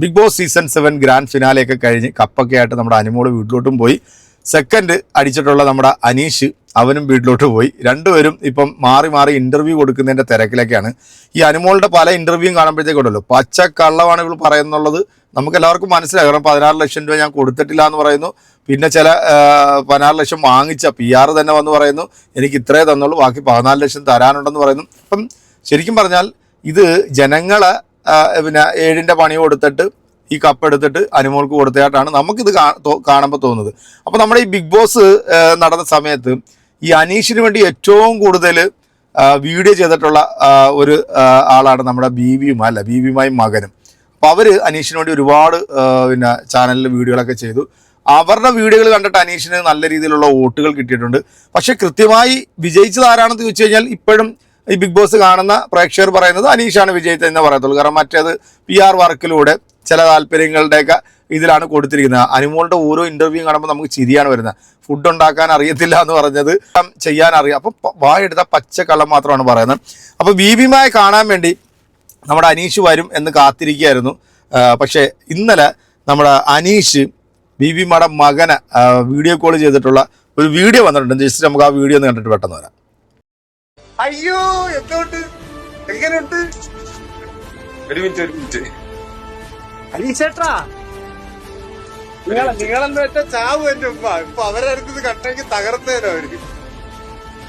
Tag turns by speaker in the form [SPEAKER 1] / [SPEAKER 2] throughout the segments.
[SPEAKER 1] Bigg Boss season seven grand ഫിനാലെയൊക്കെ കഴിഞ്ഞ് കപ്പൊക്കെ ആയിട്ട് നമ്മുടെ അനുമോൾ വീട്ടിലോട്ടും പോയി. സെക്കൻഡ് അടിച്ചിട്ടുള്ള നമ്മുടെ അനീഷ് അവനും വീട്ടിലോട്ട് പോയി. രണ്ടുപേരും ഇപ്പം മാറി മാറി ഇന്റർവ്യൂ കൊടുക്കുന്നതിന്റെ തിരക്കിലൊക്കെയാണ്. ഈ അനുമോളുടെ പല ഇന്റർവ്യൂ കാണുമ്പോഴത്തേക്കുണ്ടല്ലോ പച്ച കള്ളമാണ് ഇവൾ പറയുന്നുള്ളത്. നമുക്ക് എല്ലാവർക്കും മനസ്സിലായി. കാരണം പതിനാറ് ലക്ഷം രൂപ ഞാൻ കൊടുത്തിട്ടില്ല എന്ന് പറയുന്നു. പിന്നെ ചില പതിനാറ് ലക്ഷം വാങ്ങിച്ച പി ആർ തന്നെ വന്ന് പറയുന്നു. എനിക്ക് ഇത്രേ തന്നുള്ളൂ. ബാക്കി പതിനാല് ലക്ഷം തരാനുണ്ടെന്ന് പറയുന്നു. അപ്പം ശരിക്കും പറഞ്ഞാൽ ഇത് ജനങ്ങളെ പിന്നെ ഏഴിന്റെ പണി കൊടുത്തിട്ട് ഈ കപ്പ് എടുത്തിട്ട് അനുമോൾക്ക് കൊടുത്തതായിട്ടാണ് നമുക്കിത് കാണുമ്പോൾ തോന്നുന്നത്. അപ്പോൾ നമ്മുടെ ഈ ബിഗ് ബോസ് നടന്ന സമയത്ത് ഈ അനീഷിന് വേണ്ടി ഏറ്റവും കൂടുതൽ വീഡിയോ ചെയ്തിട്ടുള്ള ഒരു ആളാണ് നമ്മുടെ ബി വിയും അല്ല ബി വിയുമായും മകനും. അപ്പോൾ അവർ അനീഷിന് വേണ്ടി ഒരുപാട് പിന്നെ ചാനലിൽ വീഡിയോകളൊക്കെ ചെയ്തു. അവരുടെ വീഡിയോകൾ കണ്ടിട്ട് അനീഷിന് നല്ല രീതിയിലുള്ള വോട്ടുകൾ കിട്ടിയിട്ടുണ്ട്. പക്ഷേ കൃത്യമായി വിജയിച്ചത് ആരാണെന്ന് ചോദിച്ചു കഴിഞ്ഞാൽ ഇപ്പോഴും ഈ ബിഗ് ബോസ് കാണുന്ന പ്രേക്ഷകർ പറയുന്നത് അനീഷാണ് വിജയിച്ചത് എന്ന് പറയത്തുള്ളൂ. കാരണം മറ്റേത് പി ആർ വർക്കിലൂടെ ചില താല്പര്യങ്ങളുടെയൊക്കെ ഇതിലാണ് കൊടുത്തിരിക്കുന്നത്. അനുമോളുടെ ഓരോ ഇന്റർവ്യൂ കാണുമ്പോൾ നമുക്ക് ചിരിയാണ് വരുന്നത്. ഫുഡ് ഉണ്ടാക്കാൻ അറിയത്തില്ല എന്ന് പറഞ്ഞത് ചെയ്യാൻ അറിയാം. അപ്പം വായെടുത്ത പച്ചക്കള്ളം മാത്രമാണ് പറയുന്നത്. അപ്പോൾ വി വിമായ കാണാൻ വേണ്ടി നമ്മുടെ അനീഷ് വരും എന്ന് കാത്തിരിക്കുകയായിരുന്നു. പക്ഷേ ഇന്നലെ നമ്മുടെ അനീഷ് ബീബിമാടെ മകനെ ആ, വീഡിയോ കോൾ ചെയ്തിട്ടുള്ള ഒരു വീഡിയോ വന്നിട്ടുണ്ട്. ജസ്റ്റ് നമുക്ക് ആ വീഡിയോ ഒന്ന് കണ്ടിട്ട് പെട്ടെന്ന് വരാം.
[SPEAKER 2] അയ്യോ എന്തുകൊണ്ട് എങ്ങനെയുണ്ട്?
[SPEAKER 3] ഒരു മിനിറ്റ് ഒരു മിനിറ്റ്.
[SPEAKER 2] അനീഷേട്ടാ നിങ്ങൾ നിങ്ങളെന്ന് വെച്ചാ ചാവ് എന്റെ ഉമ്മ. ഇപ്പൊ അവരെ അടുത്തത് കണ്ടെങ്കിൽ അവർ. അവർക്ക്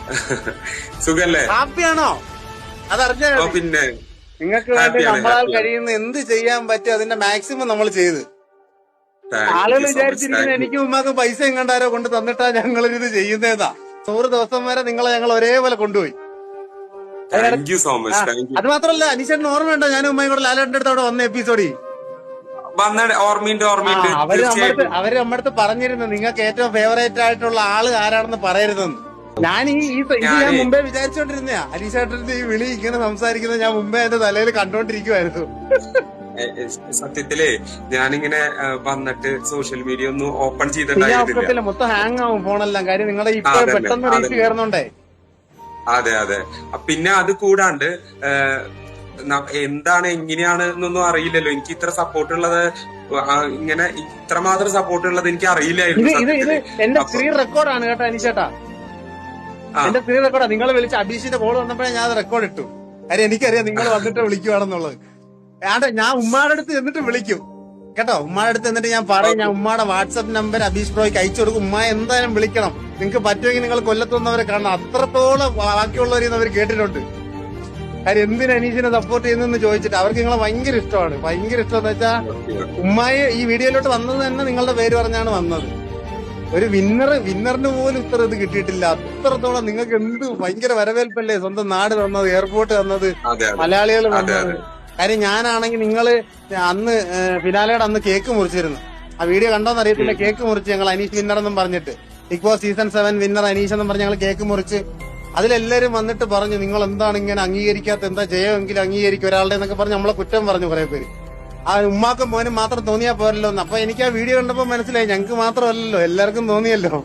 [SPEAKER 3] സുഖല്ലേ?
[SPEAKER 2] ഹാപ്പിയാണോ? അതറിഞ്ഞോ
[SPEAKER 3] പിന്നെ
[SPEAKER 2] നിങ്ങൾക്ക് വേണ്ടി നമ്മളാൽ കഴിയുന്ന എന്ത് ചെയ്യാൻ പറ്റും അതിന്റെ മാക്സിമം നമ്മൾ ചെയ്ത്. ആളുകൾ
[SPEAKER 3] you.
[SPEAKER 2] എനിക്ക് ഉമ്മാക്ക് പൈസ എങ്ങാണ്ടാരോ കൊണ്ട് തന്നിട്ടാ ഞങ്ങൾ ഇത് ചെയ്യുന്നതാ നൂറ് ദിവസം വരെ നിങ്ങളെ ഞങ്ങൾ ഒരേപോലെ കൊണ്ടുപോയി.
[SPEAKER 3] Much,
[SPEAKER 2] ആ,
[SPEAKER 3] thank you.
[SPEAKER 2] അത് മാത്രല്ല ഓർമ്മ ഉണ്ടോ ഞാൻ ഉമ്മയും കൂടെ ലാലേട്ടന്റെ അടുത്ത് അവിടെ വന്ന എപ്പിസോഡി
[SPEAKER 3] വന്ന ഓർമ്മയുണ്ട് ഓർമ്മയുണ്ട്.
[SPEAKER 2] അവർ നമ്മടുത്ത് അവർ നമ്മടുത്ത് പറഞ്ഞിരുന്നു നിങ്ങൾക്ക് ഏറ്റവും ഫേവറേറ്റ് ആയിട്ടുള്ള ആൾ ആരാണെന്ന് പറയരുതെന്ന്. ഞാൻ ഈ ഇത് ഞാൻ മുമ്പേ വിചാരിച്ചോണ്ടിരുന്ന അനീഷേട്ടന്റെ ഈ വിളി ഇങ്ങനെ സംസാരിക്കുന്നത് ഞാൻ മുമ്പേ എന്റെ തലയിൽ കണ്ടോണ്ടിരിക്കുവായിരുന്നു.
[SPEAKER 3] സത്യത്തിൽ ഞാനിങ്ങനെ വന്നിട്ട് സോഷ്യൽ മീഡിയ ഒന്നും ഓപ്പൺ
[SPEAKER 2] ചെയ്തിട്ടില്ല മൊത്തം ഹാങ് ആവും ഫോണെല്ലാം കാര്യം നിങ്ങളുടെ ഇപ്പൊ പെട്ടെന്ന് റീച്ച്. കയറുന്നുണ്ടേ?
[SPEAKER 3] അതെ അതെ. പിന്നെ അത് കൂടാണ്ട് എന്താണ് എങ്ങനെയാണ് എന്നൊന്നും അറിയില്ലല്ലോ. എനിക്ക് ഇത്ര സപ്പോർട്ട് ഉള്ളത് ഇങ്ങനെ ഇത്രമാത്രം സപ്പോർട്ട് ഉള്ളത് എനിക്ക് അറിയില്ലായിരുന്നു
[SPEAKER 2] ഇത് ഇത് എന്റെ സ്ക്രീൻ റെക്കോർഡാണ് കേട്ടോ അനീഷേട്ടാ. എന്റെ സ്ക്രീൻ റെക്കോർഡാ നിങ്ങൾ വിളിച്ച അബീഷിന്റെ കോൾ വന്നപ്പോഴേ ഞാൻ റെക്കോർഡ് ഇട്ടു. കാര്യം എനിക്കറിയാം നിങ്ങൾ വന്നിട്ട് വിളിക്കുവാണെന്നുള്ളത്. ഞാൻ ഉമ്മാടെ അടുത്ത് എന്നിട്ട് വിളിക്കും. കേട്ടോ ഉമ്മാടെ അടുത്ത് എന്നിട്ട് ഞാൻ പറയും ഞാൻ ഉമ്മാടെ വാട്സപ്പ് നമ്പർ അബീഷ് പ്രോയ്ക്ക് അയച്ചു കൊടുക്കും. ഉമ്മ എന്തായാലും വിളിക്കണം. നിങ്ങൾക്ക് പറ്റുമെങ്കിൽ നിങ്ങൾ കൊല്ലത്തുന്നവരെ കാണണം. അത്രത്തോളം ബാക്കിയുള്ളവരെന്ന് അവർ കേട്ടിട്ടുണ്ട്. കാര്യം എന്തിനു അനീഷിനെ സപ്പോർട്ട് ചെയ്യുന്നെന്ന് ചോദിച്ചിട്ട് അവർക്ക് നിങ്ങളെ ഭയങ്കര ഇഷ്ടമാണ്. ഭയങ്കര ഇഷ്ടം എന്ന് വെച്ചാൽ ഉമ്മായി ഈ വീഡിയോയിലോട്ട് വന്നത് തന്നെ നിങ്ങളുടെ പേര് പറഞ്ഞാണ് വന്നത്. ഒരു വിന്നർ വിന്നറിന് പോലും ഇത്ര ഇത് കിട്ടിയിട്ടില്ല. അത്രത്തോളം നിങ്ങൾക്ക് എന്ത് ഭയങ്കര വരവേൽപ്പല്ലേ സ്വന്തം നാട് തന്നത് എയർപോർട്ട് തന്നത് മലയാളികൾ
[SPEAKER 3] അതെ,
[SPEAKER 2] തന്നത്. കാര്യം ഞാനാണെങ്കിൽ നിങ്ങൾ അന്ന് ഫിനാലയുടെ അന്ന് കേക്ക് മുറിച്ചിരുന്നു. ആ വീഡിയോ കണ്ടോന്ന് അറിയത്തില്ല. കേക്ക് മുറിച്ച് ഞങ്ങൾ അനീഷ് വിന്നർ എന്നും പറഞ്ഞിട്ട്. Bigg Boss season seven winner Aneesh എന്നും പറഞ്ഞ് ഞങ്ങൾ കേക്ക് മുറിച്ച്. അതിലെല്ലാരും വന്നിട്ട് പറഞ്ഞു നിങ്ങൾ എന്താണ് ഇങ്ങനെ അംഗീകരിക്കാത്ത എന്താ ജയമെങ്കിലും അംഗീകരിക്കും ഒരാളുടെ എന്നൊക്കെ പറഞ്ഞ് നമ്മളെ കുറ്റം പറഞ്ഞു കുറെ പേര്. ആ ഉമ്മാക്കും മോനും മാത്രം തോന്നിയാ പോരല്ലോ എന്ന്. അപ്പൊ എനിക്ക് ആ വീഡിയോ കണ്ടപ്പോ മനസ്സിലായി ഞങ്ങൾക്ക് മാത്രമല്ലല്ലോ എല്ലാവർക്കും തോന്നിയല്ലോ.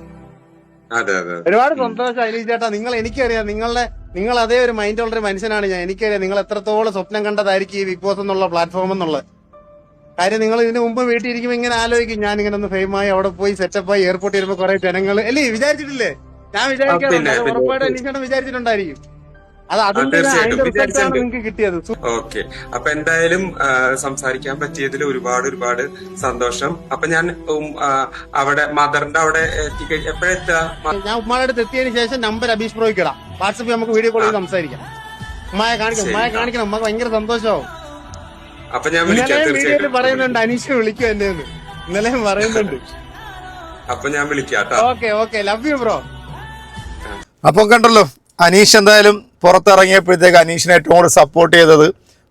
[SPEAKER 2] ഒരുപാട് സന്തോഷം അനീഷ് ചേട്ടാ. നിങ്ങൾ എനിക്കറിയാം നിങ്ങളുടെ നിങ്ങൾ അതേ ഒരു മൈൻഡ് ഉള്ള ഒരു മനുഷ്യനാണ് ഞാൻ. എനിക്കറിയാം നിങ്ങൾ എത്രത്തോളം സ്വപ്നം കണ്ടതായിരിക്കും ഈ ബിഗ് ബോസ് എന്നുള്ള പ്ലാറ്റ്ഫോം എന്നുള്ളത്. കാര്യം നിങ്ങൾ ഇതിന് മുമ്പ് വീട്ടിൽ ഇരിക്കുമ്പോൾ ഇങ്ങനെ ആലോചിക്കും. ഞാൻ ഇങ്ങനെ ഒന്ന് ഫെയിമായി അവിടെ പോയി സെറ്റപ്പ് ആയി എയർപോർട്ടിൽ വരുമ്പോൾ കുറെ ജനങ്ങൾ അല്ലേ വിചാരിച്ചിട്ടില്ലേ? ഞാൻ വിചാരിക്കാറുണ്ട്. ഉറപ്പായിട്ട് അനീഷേട്ടൻ വിചാരിച്ചിട്ടുണ്ടായിരിക്കും.
[SPEAKER 3] ഓക്കെ. അപ്പൊ എന്തായാലും സംസാരിക്കാൻ പറ്റിയതിൽ ഒരുപാട് ഒരുപാട് സന്തോഷം. അപ്പൊ ഞാൻ അവിടെ മദറിന്റെ അവിടെ എപ്പോഴെത്താ
[SPEAKER 2] ഞാൻ ഉമ്മാടെ അടുത്ത് എത്തിയതിനു ശേഷം നമ്പർ അബീഷ് പ്രോയ്ക്ക് ഇടാം വാട്സപ്പിൽ നമുക്ക് വീഡിയോ കോൾ ചെയ്ത് സംസാരിക്കാം. ഉമ്മയെ കാണിക്കണം ഉമ്മയെ കാണിക്കണം. ഉമ്മക്ക് ഭയങ്കര സന്തോഷമാവും
[SPEAKER 3] അപ്പൊ ഞാൻ
[SPEAKER 2] വീഡിയോയിൽ പറയുന്നുണ്ട് അനീഷ് വിളിക്കും എന്നെ ഇന്നലെയും പറയുന്നുണ്ട്.
[SPEAKER 3] അപ്പൊ ഞാൻ വിളിക്കാം
[SPEAKER 2] okay okay. Love you bro
[SPEAKER 1] അപ്പൊ കണ്ടല്ലോ അനീഷ് എന്തായാലും പുറത്തിറങ്ങിയപ്പോഴത്തേക്ക് അനീഷിനെ ഏറ്റവും കൂടുതൽ സപ്പോർട്ട് ചെയ്തത്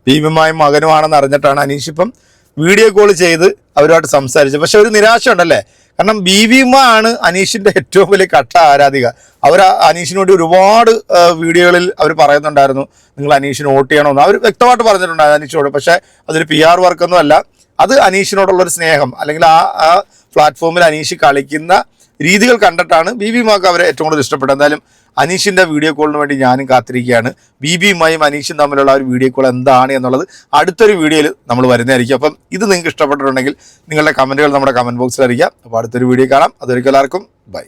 [SPEAKER 1] ഭീമമായും മകനുമാണെന്ന് അറിഞ്ഞിട്ടാണ് അനീഷ് ഇപ്പം വീഡിയോ കോൾ ചെയ്ത് അവരുമായിട്ട് സംസാരിച്ചത്. പക്ഷെ ഒരു നിരാശ ഉണ്ടല്ലേ? കാരണം ബീവിമ ആണ് അനീഷിന്റെ ഏറ്റവും വലിയ കട്ട ആരാധിക. അവർ അനീഷിനോട് ഒരുപാട് വീഡിയോകളിൽ അവർ പറയുന്നുണ്ടായിരുന്നു. നിങ്ങൾ അനീഷിന് വോട്ട് ചെയ്യണമെന്ന്. അവർ വ്യക്തമായിട്ട് പറഞ്ഞിട്ടുണ്ടായിരുന്നു അനീഷിനോട്. പക്ഷേ അതൊരു പി ആർ വർക്കൊന്നും അല്ല. അത് അനീഷിനോടുള്ളൊരു സ്നേഹം. അല്ലെങ്കിൽ ആ ആ പ്ലാറ്റ്ഫോമിൽ അനീഷ് കളിക്കുന്ന രീതികൾ കണ്ടിട്ടാണ് ബി വി മാക്ക് അവരെ ഏറ്റവും കൂടുതൽ ഇഷ്ടപ്പെട്ടത്. എന്തായാലും അനീഷിന്റെ വീഡിയോ കോളിന് വേണ്ടി ഞാനും കാത്തിരിക്കുകയാണ്. ബി ബിയുമായും അനീഷും തമ്മിലുള്ള ഒരു വീഡിയോ കോൾ എന്താണ് എന്നുള്ളത് അടുത്തൊരു വീഡിയോയിൽ നമ്മൾ വരുന്നതായിരിക്കും. അപ്പം ഇത് നിങ്ങൾക്ക് ഇഷ്ടപ്പെട്ടിട്ടുണ്ടെങ്കിൽ നിങ്ങളുടെ കമന്റുകൾ നമ്മുടെ കമന്റ് ബോക്സിൽ അറിയിക്കാം. അപ്പോൾ അടുത്തൊരു വീഡിയോ കാണാം. അതൊരിക്കലാർക്കും എല്ലാവർക്കും ബൈ